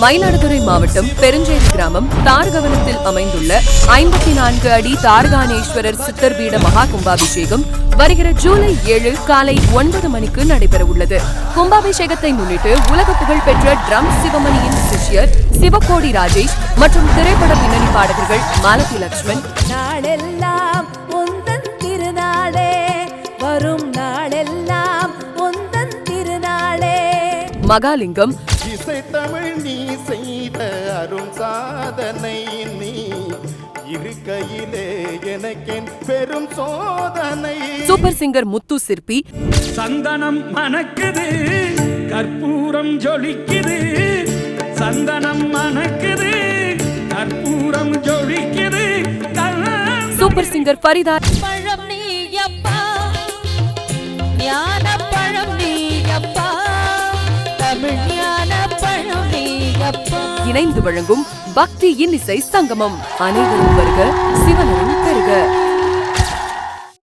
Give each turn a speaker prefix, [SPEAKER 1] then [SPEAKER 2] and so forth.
[SPEAKER 1] மயிலாடுதுறை மாவட்டம் பெருஞ்சேரி கிராமம் தாரகவனத்தில் அமைந்துள்ள ஐம்பத்தி நான்கு அடி தாரகானேஸ்வரர் சித்தர் பீட மகா கும்பாபிஷேகம் வருகிற ஜூலை ஏழு காலை ஒன்பது மணிக்கு நடைபெறவுள்ளது கும்பாபிஷேகத்தை முன்னிட்டு உலக புகழ் பெற்ற ட்ரம் சிவமணியின் சிஷ்யர் சிவகோடி ராஜேஷ் மற்றும் திரைப்பட பின்னணி பாடகர்கள் மாலதி லக்ஷ்மண் மகாலிங்கம்.
[SPEAKER 2] இசைத்தமிழ் நீ செய்த அரும் சாதனை நீ இருக்கையிலே எனக்கென் பெரும் சோதனை.
[SPEAKER 1] சூப்பர் சிங்கர் முத்து சிற்பி.
[SPEAKER 3] சந்தனம் மணக்குது கற்பூரம் ஜொலிக்குது. சந்தனம் மணக்குது கற்பூரம் ஜொலிக்குது.
[SPEAKER 1] Super singer Farida.
[SPEAKER 4] பழம் நீயப்பா
[SPEAKER 1] இணைந்து வழங்கும் பக்தி இன்னிசை சங்கமம். அனைவரும் வருக சிவனரும்